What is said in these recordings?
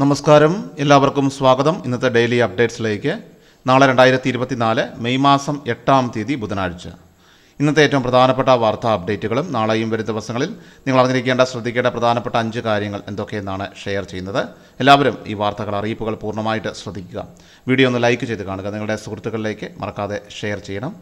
നമസ്കാരം. എല്ലാവർക്കും സ്വാഗതം. ഇന്നത്തെ ഡെയിലി അപ്ഡേറ്റ്സിലേക്ക്. നാളെ രണ്ടായിരത്തി ഇരുപത്തിനാല് മെയ് മാസം എട്ടാം തീയതി ബുധനാഴ്ച. ഇന്നത്തെ ഏറ്റവും പ്രധാനപ്പെട്ട വാർത്താ അപ്ഡേറ്റുകളും നാളെയും വരും ദിവസങ്ങളിൽ നിങ്ങൾ അറിഞ്ഞിരിക്കേണ്ട ശ്രദ്ധിക്കേണ്ട പ്രധാനപ്പെട്ട അഞ്ച് കാര്യങ്ങൾ എന്തൊക്കെയെന്നാണ് ഷെയർ ചെയ്യുന്നത്. എല്ലാവരും ഈ വാർത്തകൾ അറിയിപ്പുകൾ പൂർണമായിട്ട് ശ്രദ്ധിക്കുക. വീഡിയോ ഒന്ന് ലൈക്ക് ചെയ്ത് കാണുക. നിങ്ങളുടെ സുഹൃത്തുക്കളിലേക്ക് മറക്കാതെ ഷെയർ ചെയ്യണം.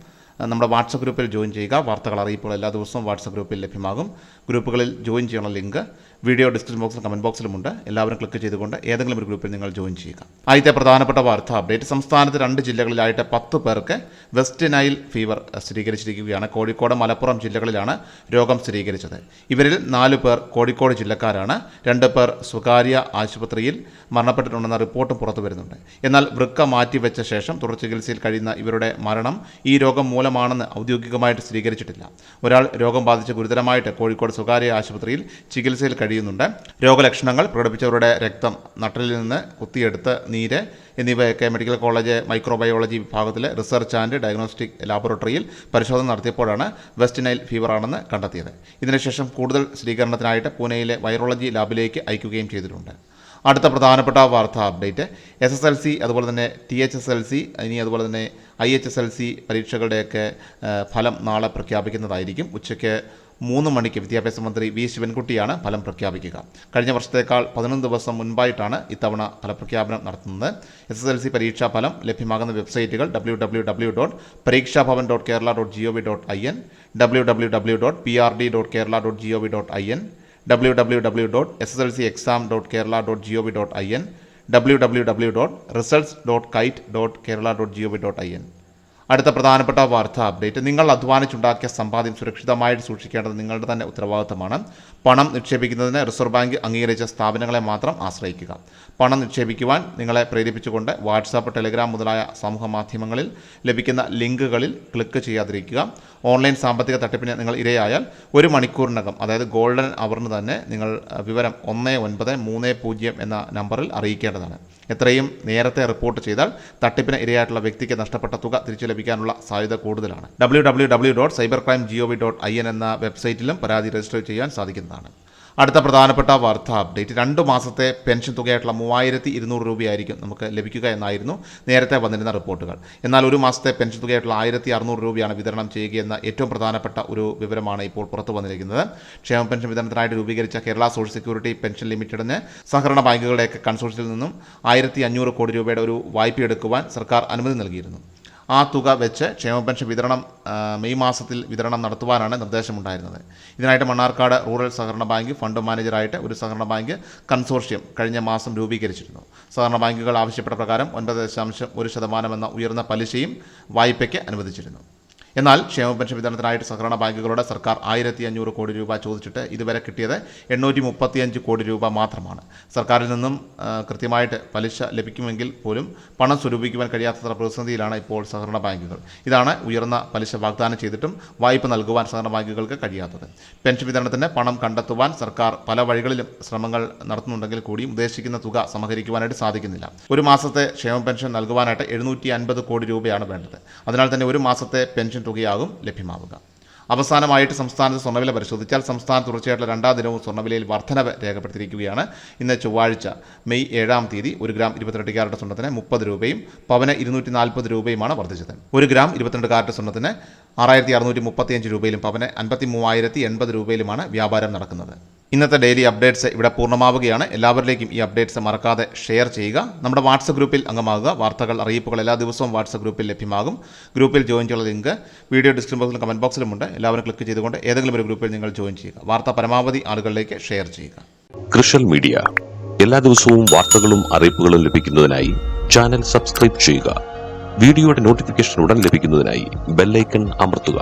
നമ്മുടെ വാട്സപ്പ് ഗ്രൂപ്പിൽ ജോയിൻ ചെയ്യുക. വാർത്തകൾ അറിയിപ്പുകൾ എല്ലാ ദിവസവും വാട്സപ്പ് ഗ്രൂപ്പിൽ ലഭ്യമാകും. ഗ്രൂപ്പുകളിൽ ജോയിൻ ചെയ്യണ ലിങ്ക് വീഡിയോ ഡിസ്ക്രിപ്ഷൻ ബോക്സിലും കമന്റ് ബോക്സിലുമുണ്ട് എല്ലാവരും ക്ലിക്ക് ചെയ്തുകൊണ്ട് ഏതെങ്കിലും ഒരു ഗ്രൂപ്പിൽ നിങ്ങൾ ജോയിൻ ചെയ്യുക. ആദ്യത്തെ പ്രധാനപ്പെട്ട വാർത്താ അപ്ഡേറ്റ്. സംസ്ഥാനത്ത് രണ്ട് ജില്ലകളിലായിട്ട് പത്ത് പേർക്ക് വെസ്റ്റ് നൈൽ ഫീവർ സ്ഥിരീകരിച്ചിരിക്കുകയാണ്. കോഴിക്കോട് മലപ്പുറം ജില്ലകളിലാണ് രോഗം സ്ഥിരീകരിച്ചത്. ഇവരിൽ നാല് പേർ കോഴിക്കോട് ജില്ലക്കാരാണ്. രണ്ട് പേർ സ്വകാര്യ ആശുപത്രിയിൽ മരണപ്പെട്ടിട്ടുണ്ടെന്ന റിപ്പോർട്ടും പുറത്തു വരുന്നുണ്ട് എന്നാൽ വൃക്ക മാറ്റിവെച്ച ശേഷം തുടർ ചികിത്സയിൽ കഴിയുന്ന ഇവരുടെ മരണം ഈ രോഗം മൂലമാണെന്ന് ഔദ്യോഗികമായിട്ട് സ്ഥിരീകരിച്ചിട്ടില്ല. ഒരാൾ രോഗം ബാധിച്ച് ഗുരുതരമായിട്ട് കോഴിക്കോട് സ്വകാര്യ ആശുപത്രിയിൽ ചികിത്സയിൽ കഴിയുന്നുണ്ട്. രോഗലക്ഷണങ്ങൾ പ്രകടിപ്പിച്ചവരുടെ രക്തം നട്ടലിൽ നിന്ന് കുത്തിയെടുത്ത് നീര് എന്നിവയൊക്കെ മെഡിക്കൽ കോളേജ് മൈക്രോബയോളജി വിഭാഗത്തിലെ റിസർച്ച് ആൻഡ് ഡയഗ്നോസ്റ്റിക് ലാബോറട്ടറിയിൽ പരിശോധന നടത്തിയപ്പോഴാണ് വെസ്റ്റ് നൈൽ ഫീവറാണെന്ന് കണ്ടെത്തിയത്. ഇതിനുശേഷം കൂടുതൽ സ്ഥിരീകരണത്തിനായിട്ട് പൂനെയിലെ വൈറോളജി ലാബിലേക്ക് അയക്കുകയും ചെയ്തിട്ടുണ്ട്. അടുത്ത പ്രധാനപ്പെട്ട വാർത്താ update. S S L C അതുപോലെ തന്നെ T H S L C ഇനി അതുപോലെ തന്നെ I H S L C പരീക്ഷകളുടെയൊക്കെ ഫലം നാളെ പ്രഖ്യാപിക്കുന്നതായിരിക്കും. ഉച്ചയ്ക്ക് മൂന്ന് മണിക്ക് വിദ്യാഭ്യാസ മന്ത്രി വി ശിവൻകുട്ടിയാണ് ഫലം പ്രഖ്യാപിക്കുക. കഴിഞ്ഞ വർഷത്തേക്കാൾ പതിനൊന്ന് ദിവസം മുൻപായിട്ടാണ് ഇത്തവണ ഫലപ്രഖ്യാപനം നടത്തുന്നത്. എസ് എസ് എൽ സി പരീക്ഷാ ഫലം ലഭ്യമാകുന്ന വെബ്സൈറ്റുകൾ W W W dot Pareekshabhavan dot Kerala dot G O V dot I N W W W dot P R D dot Kerala dot G O V dot I N W W അടുത്ത പ്രധാനപ്പെട്ട വാർത്താ update. നിങ്ങൾ അധ്വാനിച്ചുണ്ടാക്കിയ സമ്പാദ്യം സുരക്ഷിതമായിട്ട് സൂക്ഷിക്കേണ്ടത് നിങ്ങളുടെ തന്നെ ഉത്തരവാദിത്തമാണ്. പണം നിക്ഷേപിക്കുന്നതിന് റിസർവ് ബാങ്ക് അംഗീകരിച്ച സ്ഥാപനങ്ങളെ മാത്രം ആശ്രയിക്കുക. പണം നിക്ഷേപിക്കുവാൻ നിങ്ങളെ പ്രേരിപ്പിച്ചുകൊണ്ട് വാട്സാപ്പ് ടെലിഗ്രാം മുതലായ സമൂഹ മാധ്യമങ്ങളിൽ ലഭിക്കുന്ന ലിങ്കുകളിൽ ക്ലിക്ക് ചെയ്യാതിരിക്കുക. ഓൺലൈൻ സാമ്പത്തിക തട്ടിപ്പിന് നിങ്ങൾ ഇരയായാൽ ഒരു മണിക്കൂറിനകം അതായത് ഗോൾഡൻ അവറിന് തന്നെ നിങ്ങൾ വിവരം ഒന്ന് ഒൻപത് മൂന്ന് പൂജ്യം എന്ന നമ്പറിൽ അറിയിക്കേണ്ടതാണ്. എത്രയും നേരത്തെ റിപ്പോർട്ട് ചെയ്താൽ തട്ടിപ്പിന് ഇരയായിട്ടുള്ള വ്യക്തിക്ക് നഷ്ടപ്പെട്ട തുക തിരിച്ചു ലഭിക്കാനുള്ള സാധ്യത കൂടുതലാണ്. W W W dot cyber crime G O V dot I N എന്ന വെബ്സൈറ്റിലും പരാതി രജിസ്റ്റർ ചെയ്യാൻ സാധിക്കുന്നതാണ്. അടുത്ത പ്രധാനപ്പെട്ട വാർത്താ അപ്ഡേറ്റ്. രണ്ട് മാസത്തെ പെൻഷൻ തുകയായിട്ടുള്ള മൂവായിരത്തി ഇരുന്നൂറ് രൂപയായിരിക്കും നമുക്ക് ലഭിക്കുക എന്നായിരുന്നു നേരത്തെ വന്നിരുന്ന റിപ്പോർട്ടുകൾ. എന്നാൽ ഒരു മാസത്തെ പെൻഷൻ തുകയായിട്ടുള്ള ആയിരത്തി അറുന്നൂറ് രൂപയാണ് വിതരണം ചെയ്യുകയെന്ന ഏറ്റവും പ്രധാനപ്പെട്ട ഒരു വിവരമാണ് ഇപ്പോൾ പുറത്തു വന്നിരിക്കുന്നത്. ക്ഷേമ പെൻഷൻ വിതരണത്തിനായിട്ട് രൂപീകരിച്ച കേരള സോഷ്യൽ സെക്യൂരിറ്റി പെൻഷൻ ലിമിറ്റഡിന് സഹകരണ ബാങ്കുകളുടെയൊക്കെ കൺസോർഷ്യത്തിൽ നിന്നും ആയിരത്തി അഞ്ഞൂറ് കോടി രൂപയുടെ ഒരു വായ്പയെടുക്കുവാൻ സർക്കാർ അനുമതി നൽകിയിരുന്നു. ആ തുക വെച്ച് ക്ഷേമ പെൻഷൻ വിതരണം മെയ് മാസത്തിൽ വിതരണം നടത്തുവാനാണ് നിർദ്ദേശമുണ്ടായിരുന്നത്. ഇതിനായിട്ട് മണ്ണാർക്കാട് റൂറൽ സഹകരണ ബാങ്ക് ഫണ്ട് മാനേജറായിട്ട് ഒരു സഹകരണ ബാങ്ക് കൺസോർഷ്യം കഴിഞ്ഞ മാസം രൂപീകരിച്ചിരുന്നു. സഹകരണ ബാങ്കുകൾ ആവശ്യപ്പെട്ട പ്രകാരം ഒൻപത് ദശാംശം ഒരു ശതമാനം എന്ന ഉയർന്ന പലിശയും വായ്പയ്ക്ക് അനുവദിച്ചിരുന്നു. എന്നാൽ ക്ഷേമ പെൻഷൻ വിതരണത്തിനായിട്ട് സഹകരണ ബാങ്കുകളോട് സർക്കാർ ആയിരത്തി അഞ്ഞൂറ് കോടി രൂപ ചോദിച്ചിട്ട് ഇതുവരെ കിട്ടിയത് എണ്ണൂറ്റി മുപ്പത്തിയഞ്ച് കോടി രൂപ മാത്രമാണ്. സർക്കാരിൽ നിന്നും കൃത്യമായിട്ട് പലിശ ലഭിക്കുമെങ്കിൽ പോലും പണം സ്വരൂപിക്കുവാൻ കഴിയാത്തത്ര പ്രതിസന്ധിയിലാണ് ഇപ്പോൾ സഹകരണ ബാങ്കുകൾ. ഇതാണ് ഉയർന്ന പലിശ വാഗ്ദാനം ചെയ്തിട്ടും വായ്പ നൽകുവാൻ സഹകരണ ബാങ്കുകൾക്ക് കഴിയാത്തത്. പെൻഷൻ വിതരണത്തിന് പണം കണ്ടെത്തുവാൻ സർക്കാർ പല വഴികളിലും ശ്രമങ്ങൾ നടത്തുന്നുണ്ടെങ്കിൽ കൂടിയും ഉദ്ദേശിക്കുന്ന തുക സമാഹരിക്കുവാനായിട്ട് സാധിക്കുന്നില്ല. ഒരു മാസത്തെ ക്ഷേമ പെൻഷൻ നൽകുവാനായിട്ട് എഴുന്നൂറ്റി അൻപത് കോടി രൂപയാണ് വേണ്ടത്. അതിനാൽ തന്നെ ഒരു മാസത്തെ പെൻഷൻ തുകയാകും ലഭ്യമാവുക. അവസാനമായിട്ട് സംസ്ഥാനത്ത് സ്വർണവില പരിശോധിച്ചാൽ സംസ്ഥാനത്ത് തുടർച്ചയായിട്ടുള്ള രണ്ടാം ദിനവും സ്വർണവിലയിൽ വർധനവ് രേഖപ്പെടുത്തിയിരിക്കുകയാണ്. ഇന്ന് ചൊവ്വാഴ്ച മെയ് ഏഴാം തീയതി ഒരു ഗ്രാം ഇരുപത്തിരണ്ട് കാരറ്റ് സ്വർണത്തിന് മുപ്പത് രൂപയും പവന് ഇരുന്നൂറ്റി നാൽപ്പത് രൂപയുമാണ് വർദ്ധിച്ചത്. ഒരു ഗ്രാം ഇരുപത്തിരണ്ട് കാരറ്റ് സ്വർണത്തിന് ആറായിരത്തി അറുന്നൂറ്റി മുപ്പത്തിയഞ്ച് രൂപയിലും പവന് അൻപത്തി മൂവായിരത്തി എൺപത് രൂപയിലുമാണ് വ്യാപാരം നടക്കുന്നത്. ഇന്നത്തെ ഡെയിലി അപ്ഡേറ്റ്സ് ഇവിടെ പൂർണമാവുകയാണ്. എല്ലാവരിലേക്കും ഈ അപ്ഡേറ്റ്സ് മറക്കാതെ ഷെയർ ചെയ്യുക. നമ്മുടെ വാട്സപ്പ് ഗ്രൂപ്പിൽ അംഗമാകുക. വാർത്തകൾ അറിയിപ്പുകൾ എല്ലാ ദിവസവും വാട്സപ്പ് ഗ്രൂപ്പിൽ ലഭ്യമാകും. ഗ്രൂപ്പിൽ ജോയിൻ ചെയ്യാനുള്ള ലിങ്ക് വീഡിയോ ഡിസ്ക്രിപ്ഷൻ ബോക്സിലും കമന്റ് ബോക്സിലുമുണ്ട്. എല്ലാവരും ക്ലിക്ക് ചെയ്തുകൊണ്ട് ഏതെങ്കിലും ഒരു ഗ്രൂപ്പിൽ നിങ്ങൾ ജോയിൻ ചെയ്യുക. വാർത്ത പരമാവധി ആളുകളിലേക്ക് ഷെയർ ചെയ്യുക. കൃഷൽ മീഡിയ. എല്ലാ ദിവസവും വാർത്തകളും അറിയിപ്പുകളും ലഭിക്കുന്നതിനായി ചാനൽ സബ്സ്ക്രൈബ് ചെയ്യുക. വീഡിയോയുടെ നോട്ടിഫിക്കേഷൻ ഉടൻ ലഭിക്കുന്നതിനായി ബെല്ലൈക്കൺ അമർത്തുക.